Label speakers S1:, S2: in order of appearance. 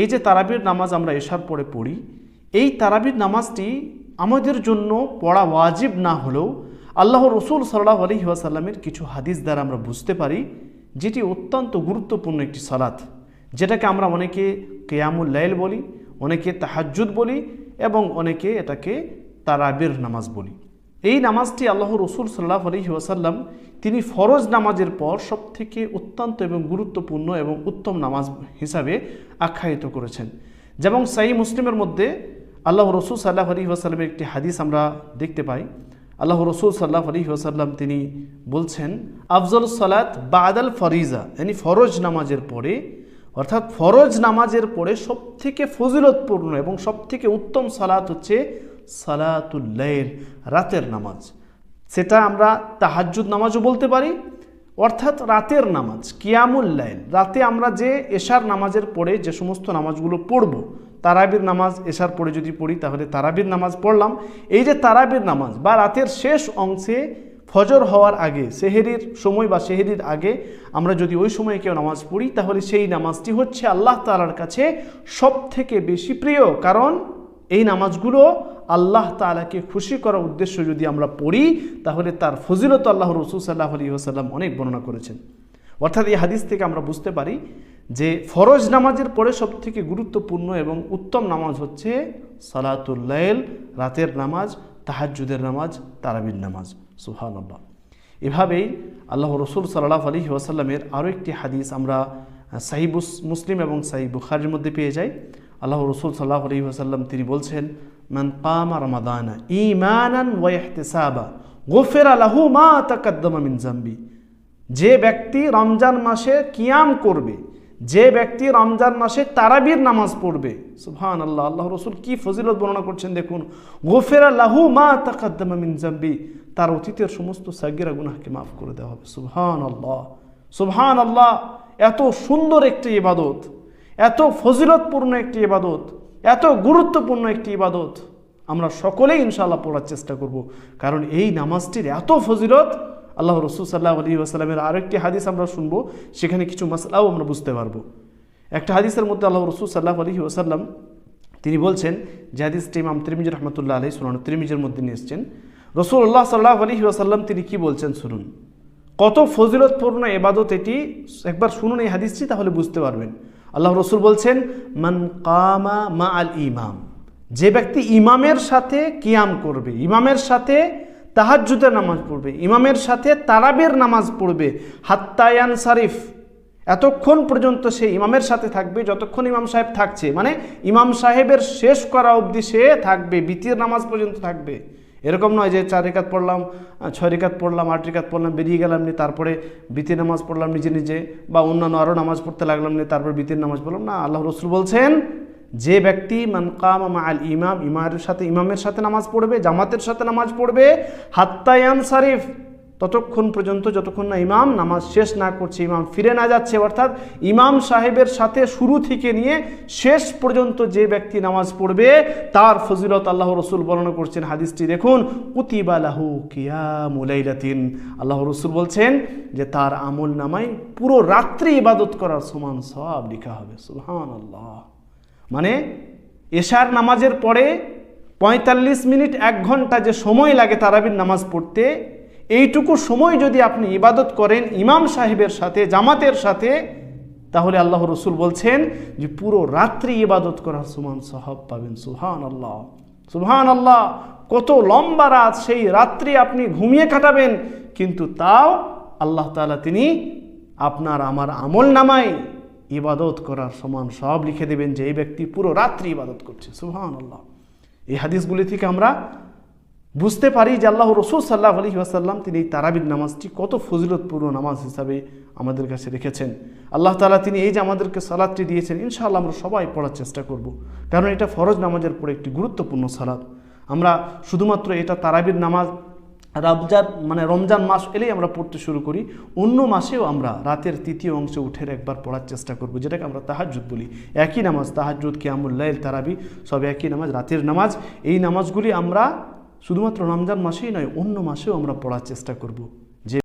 S1: এই যে তারাবির নামাজ আমরা এশার পরে পড়ি, এই তারাবির নামাজটি আমাদের জন্য পড়া ওয়াজিব না হলেও আল্লাহ রসুল সাল্লাহ আলী ওয়াসাল্লামের কিছু হাদিস দ্বারা আমরা বুঝতে পারি, যেটি অত্যন্ত গুরুত্বপূর্ণ একটি সালাত, যেটাকে আমরা অনেকে কেয়ামুল লাইল বলি, অনেকে তাহাজ্জুদ বলি, এবং অনেকে এটাকে তারাবির নামাজ বলি। এই নামাজটি আল্লাহ রসুল সাল্লাহ আলহি ওয়াসাল্লাম, তিনি ফরজ নামাজের পর সবথেকে অত্যন্ত এবং গুরুত্বপূর্ণ এবং উত্তম নামাজ হিসাবে আখ্যায়িত করেছেন। যেমন সাই মুসলিমের মধ্যে আল্লাহ রসুল সাল্লাহ আলী ওয়াসাল্লামের একটি হাদিস আমরা দেখতে পাই। আল্লাহ রসুল সাল্লাহ আলী ওয়াসাল্লাম তিনি বলছেন, আফজল সালাত বাদাল ফরিজা yani ফরজ নামাজের পরে, অর্থাৎ ফরজ নামাজের পরে সবথেকে ফজিলতপূর্ণ এবং সবথেকে উত্তম সালাত হচ্ছে সালাতুল্লাইল রাতের নামাজ। সেটা আমরা তাহাজ্জুদ নামাজও বলতে পারি, অর্থাৎ রাতের নামাজ, কিয়ামুল লাইল। রাতে আমরা যে এশার নামাজের পরে যে সমস্ত নামাজগুলো পড়ব, তারাবির নামাজ, এশার পরে যদি পড়ি, তাহলে তারাবির নামাজ পড়লাম। এই যে তারাবির নামাজ বা রাতের শেষ অংশে ফজর হওয়ার আগে, সেহেরির সময় বা সেহেরির আগে আমরা যদি ওই সময়ে কেউ নামাজ পড়ি, তাহলে সেই নামাজটি হচ্ছে আল্লাহ তালার কাছে সব থেকে বেশি প্রিয়। কারণ এই নামাজগুলো আল্লাহ তালাকে খুশি করার উদ্দেশ্য যদি আমরা পড়ি, তাহলে তার ফজিলত আল্লাহ রসুল সাল্লাহ আলী আসাল্লাম অনেক বর্ণনা করেছেন। অর্থাৎ এই হাদিস থেকে আমরা বুঝতে পারি যে ফরজ নামাজের পরে সব থেকে গুরুত্বপূর্ণ এবং উত্তম নামাজ হচ্ছে সালাতুল্লাইল রাতের নামাজ তাহাজুদের নামাজ, তারাবির নামাজ। সুহান আল্লাহ এভাবেই আল্লাহ রসুল সাল্লাহ আলী ওয়াসাল্লামের আরও একটি হাদিস আমরা সাহিবুস মুসলিম এবং সাহি বুখারির মধ্যে পেয়ে যাই। আল্লাহ রসুল সাল্লাহ আলী ওয়াসাল্লাম তিনি বলছেন, মান কামা রমাদানা ইমানান ওয়াহতেসাবা গোফের আলাহু মা তাকাদ্দমা মিন জাম্বি। যে ব্যক্তি রমজান মাসে কিয়াম করবে, যে ব্যক্তি রমজান মাসে তারাবির নামাজ পড়বে সুবহান আল্লাহ আল্লাহ রসুল কি ফজিলত বর্ণনা করছেন দেখুন, গোফেরা লাহু মা তাকাদ্দামা মিন জাম্বি, তার অতীতের সমস্ত সাগিরা গুনাহকে মাফ করে দেওয়া হবে সুবহান আল্লাহ সুবহান আল্লাহ এত সুন্দর একটি ইবাদত। এত ফজিলতপূর্ণ একটি ইবাদত, এত গুরুত্বপূর্ণ একটি ইবাদত, আমরা সকলেই ইনশাআল্লাহ পড়ার চেষ্টা করব। কারণ এই নামাজটির এত ফজিলত, আল্লাহ রসুল সাল্লাহ আলী আসালামের আরেকটি হাদিস আমরা শুনব, সেখানে কিছু মাসলাও আমরা বুঝতে পারব। একটা হাদিসের মধ্যে আল্লাহ রসুল সাল্লাহ আলী ওসাল্লাম তিনি বলছেন, যে হাদিসটি ইমাম তিরমিজ রহমতুল্লাহ আলী শুনুন তিরমিজের মধ্যে নিয়ে এসছেন রসুল্লাহ সাল্লাহ আলী ওসাল্লাম তিনি কি বলছেন শুনুন। কত ফজিলতপূর্ণ এবাদত এটি, একবার শুনুন এই হাদিসটি, তাহলে বুঝতে পারবেন। আল্লাহ রসুল বলছেন, মান কামা মা আল ইমাম। যে ব্যক্তি ইমামের সাথে কিয়াম করবে, ইমামের সাথে তাহাজ্জুদের নামাজ পড়বে, ইমামের সাথে তারাবের নামাজ পড়বে হাত্তায়ান সারিফ এতক্ষণ পর্যন্ত সে ইমামের সাথে থাকবে, যতক্ষণ ইমাম সাহেব থাকছে। মানে ইমাম সাহেবের শেষ করা অবধি সে থাকবে, বিতির নামাজ পর্যন্ত থাকবে। এরকম নয় যে চার রেখাত পড়লাম ছয় রেখাত পড়লাম, আট রেখাত পড়লাম, বেরিয়ে গেলাম নি, তারপরে বিতির নামাজ পড়লাম নিজে নিজে, বা অন্যান্য আরও নামাজ পড়তে লাগলাম নি, তারপর বিতির নামাজ পড়লাম। না আল্লাহ রসুল বলছেন, যে ব্যক্তি মানকাম আল ইমাম, ইমামের সাথে ইমামের সাথে নামাজ পড়বে, জামাতের সাথে নামাজ পড়বে, হাত্তায়ান সারিফ। ততক্ষণ পর্যন্ত যতক্ষণ না ইমাম নামাজ শেষ না করছে, ইমাম ফিরে না যাচ্ছে, অর্থাৎ ইমাম সাহেবের সাথে শুরু থেকে নিয়ে শেষ পর্যন্ত যে ব্যক্তি নামাজ পড়বে, তার ফজিলত আল্লাহ রসুল বর্ণনা করছেন হাদিসটি দেখুন উতিবালাহু কিয়ামুলাইলাতিন আল্লাহ রসুল বলছেন যে তার আমল নামায় পুরো রাত্রি ইবাদত করার সমান সব লেখা হবে সুহান আল্লাহ মানে এশার নামাজের পরে পঁয়তাল্লিশ মিনিট এক ঘণ্টা যে সময় লাগে তারাবির নামাজ পড়তে এইটুকু সময় যদি আপনি ইবাদত করেন ইমাম সাহেবের সাথে, জামাতের সাথে, তাহলে আল্লাহ রসুল বলছেন যে পুরো রাত্রি ইবাদত করার সমান সহব পাবেন। সুহান আল্লাহ সুহান আল্লাহ কত লম্বা রাত সেই রাত্রি আপনি ঘুমিয়ে কাটাবেন, কিন্তু তাও আল্লাহ তালা তিনি আপনার আমার আমল নামায় ইবাদত করার সমান সব লিখে দেবেন যে এই ব্যক্তি পুরো রাত্রি ইবাদত করছে। সুহান আল্লাহ এই হাদিসগুলি থেকে আমরা বুঝতে পারি যে আল্লাহ রসুল সাল্লাহ আলী ওয়াসাল্লাম তিনি এই তারাবির নামাজটি কত ফজিলতপূর্ণ নামাজ হিসাবে আমাদের কাছে রেখেছেন। আল্লাহ তালা তিনি এই যে আমাদেরকে সালাদটি দিয়েছেন, ইনশাআল্লাহ আমরা সবাই পড়ার চেষ্টা করব। কারণ এটা ফরজ নামাজের পরে একটি গুরুত্বপূর্ণ সালাদ। আমরা শুধুমাত্র এটা তারাবির নামাজ, রমজান মানে রমজান মাস এলেই আমরা পড়তে শুরু করি। অন্য মাসেও আমরা রাতের তৃতীয় অংশে উঠে একবার পড়ার চেষ্টা করব, যেটাকে আমরা তাহাজুদ বলি। একই নামাজ তাহাজুদ কিয়ামুল্লাইল তারাবি, সব একই নামাজ, রাতের নামাজ। এই নামাজগুলি আমরা শুধুমাত্র রমজান মাসেই নয় অন্য মাসেও আমরা পড়ার চেষ্টা করব।